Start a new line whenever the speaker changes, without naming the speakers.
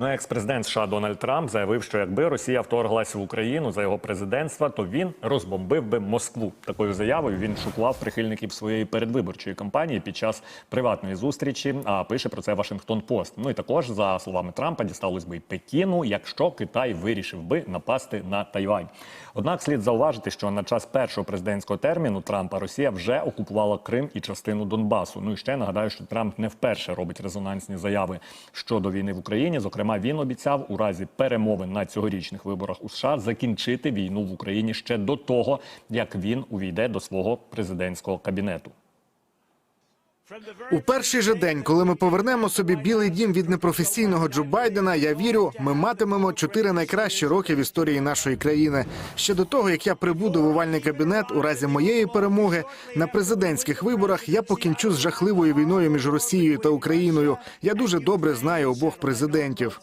Ну, екс-президент США Дональд Трамп заявив, що якби Росія вторглася в Україну за його президентства, то він розбомбив би Москву. Такою заявою він шокував прихильників своєї передвиборчої кампанії під час приватної зустрічі. А пише про це Вашингтон Пост. Ну і також за словами Трампа дісталось би й Пекіну, якщо Китай вирішив би напасти на Тайвань. Однак слід зауважити, що на час першого президентського терміну Трампа Росія вже окупувала Крим і частину Донбасу. Ну і ще нагадаю, що Трамп не вперше робить резонансні заяви щодо війни в Україні. Зокрема, він обіцяв у разі перемовин на цьогорічних виборах у США закінчити війну в Україні ще до того, як він увійде до свого президентського кабінету.
У перший же день, коли ми повернемо собі білий дім від непрофесійного Джо Байдена, я вірю, ми матимемо чотири найкращі роки в історії нашої країни. Ще до того, як я прибуду в овальний кабінет, у разі моєї перемоги на президентських виборах я покінчу з жахливою війною між Росією та Україною. Я дуже добре знаю обох президентів.